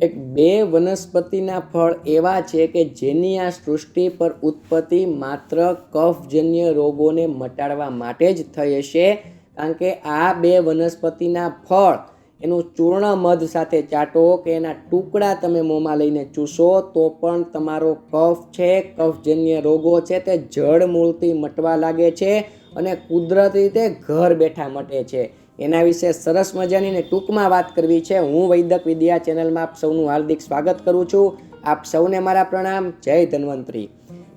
એક બે વનસ્પતિના ફળ એવા છે કે જેની આ સૃષ્ટિ પર ઉત્પત્તિ માત્ર કફજન્ય રોગોને મટાડવા માટે જ થઈ હશે, કારણ કે આ બે વનસ્પતિના ફળ એનું ચૂર્ણ મધ સાથે ચાટો કે એના ટુકડા તમે મોંમાં લઈને ચૂસો તો પણ તમારો કફ છે, કફજન્ય રોગો છે તે જળ મૂળથી મટવા લાગે છે અને કુદરતી રીતે ઘર બેઠા મટે છે. એના વિશે સરસ મજાની ને ટૂંકમાં વાત કરવી છે. હું વૈદક વિદ્યા ચેનલમાં આપ સૌનું હાર્દિક સ્વાગત કરું છું. આપ સૌને મારા પ્રણામ. જય ધન્વંતરી.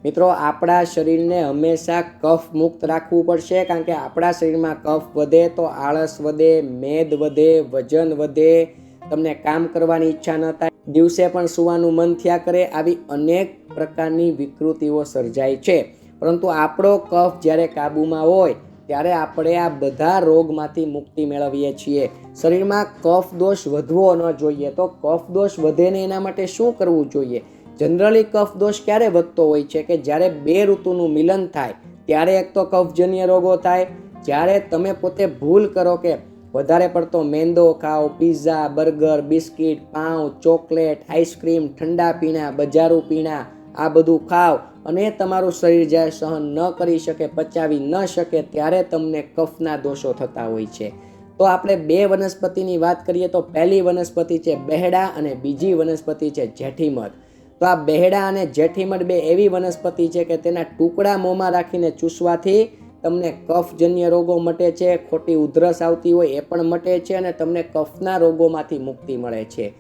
મિત્રો, આપણા શરીરને હંમેશા કફ મુક્ત રાખવું પડશે, કારણ કે આપણા શરીરમાં કફ વધે તો આળસ વધે, મેદ વધે, વજન વધે. તમને કામ કરવાની ઈચ્છા ન થાય. દિવસે પણ સુવાનું મન થયા કરે આવી અનેક પ્રકારની વિકૃતિઓ સર્જાય છે. પરંતુ આપણો કફ જ્યારે કાબૂમાં હોય ત્યારે આપણે આ બધા રોગમાંથી મુક્તિ મેળવીએ છીએ. શરીરમાં કફ દોષ વધવો ન જોઈએ તો કફ દોષ વધે ને એના માટે શું કરવું જોઈએ? જનરલી કફ દોષ ક્યારે વધતો હોય છે કે જ્યારે બે ઋતુનું મિલન થાય, ત્યારે એક તો કફજન્ય રોગો થાય. જ્યારે તમે પોતે ભૂલ કરો કે વધારે પડતો મેંદો ખાઓ પીઝા બર્ગર બિસ્કિટ પાઉં, ચોકલેટ આઈસ્ક્રીમ ઠંડા પીણા, બજારું પીણા આ બધું ખાવ અને તમારું શરીર જ્યારે સહન ન કરી શકે, પચાવી ન શકે, ત્યારે તમને કફના દોષો થતા હોય છે. તો આપણે બે વનસ્પતિની વાત કરીએ તો પહેલી વનસ્પતિ છે બહેડા અને બીજી વનસ્પતિ છે જેઠીમધ તો આ બહેડા અને જેઠીમઠ બે એવી વનસ્પતિ છે કે તેના ટુકડા મોંમાં રાખીને ચૂસવાથી તમને કફજન્ય રોગો મટે છે, ખોટી ઉધરસ આવતી હોય એ પણ મટે છે અને તમને કફના રોગોમાંથી મુક્તિ મળે છે.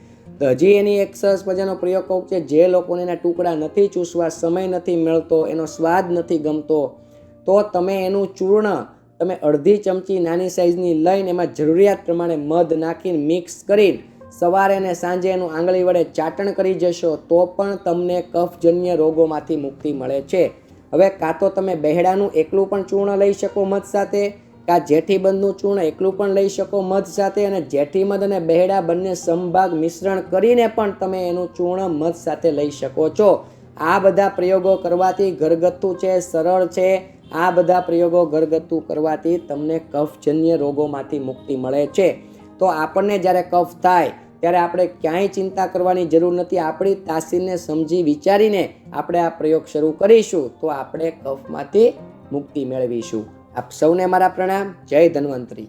તો હજી એની એક સરસ મજાનો પ્રયોગ કહું છે જે લોકોને એના ટુકડા નથી ચૂસવા, સમય નથી મળતો, એનો સ્વાદ નથી ગમતો, તો તમે એનું ચૂર્ણ તમે અડધી ચમચી નાની સાઇઝની લઈને એમાં જરૂરિયાત પ્રમાણે મધ નાખીને મિક્સ કરીને સવારે અને સાંજે એનું આંગળી વડે ચાટણ કરી જશો, તો પણ તમને કફજન્ય રોગોમાંથી મુક્તિ મળે છે. હવે કાં તો તમે બહેડાનું એકલું પણ ચૂર્ણ લઈ શકો મધ સાથે કાં જેઠીબંધનું ચૂર્ણ એકલું પણ લઈ શકો મધ સાથે અને જેઠીમધ અને બહેડા બંને સંભાગ મિશ્રણ કરીને પણ તમે એનું ચૂર્ણ મધ સાથે લઈ શકો છો. આ બધા પ્રયોગો કરવાથી ઘરગથ્થુ છે, સરળ છે. આ બધા પ્રયોગો ઘરગથ્થુ કરવાથી તમને કફજન્ય રોગોમાંથી મુક્તિ મળે છે. તો આપણને જ્યારે કફ થાય, ત્યારે આપણે ક્યાંય ચિંતા કરવાની જરૂર નથી. આપણી તાસીરને સમજી વિચારીને આપણે આ પ્રયોગ શરૂ કરીશું, તો આપણે કફમાંથી મુક્તિ મેળવીશું. આપ સૌને મારા પ્રણામ. જય ધન્વંતરી.